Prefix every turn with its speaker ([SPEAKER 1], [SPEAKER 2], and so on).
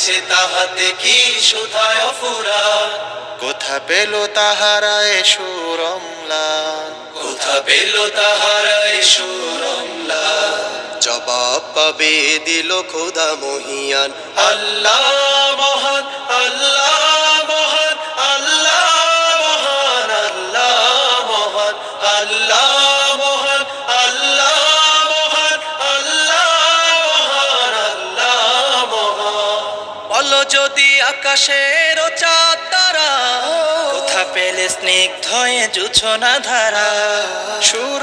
[SPEAKER 1] রয়েছে তাহাতে কি সুধায়
[SPEAKER 2] কোথা পেল তাহারা সুরমলা
[SPEAKER 1] কোথা পেল তাহারায় সুরমলা জবাব পাবে দিল খোদা মহিয়ান। আল্লাহ মহান আল্লাহ মহান আল্লাহ মহান আল্লাহ মহান আল্লাহ
[SPEAKER 2] বলো যদি আকাশের চাঁদ তারা কোথা পেলে স্নিগ্ধ জুছনা ধারা?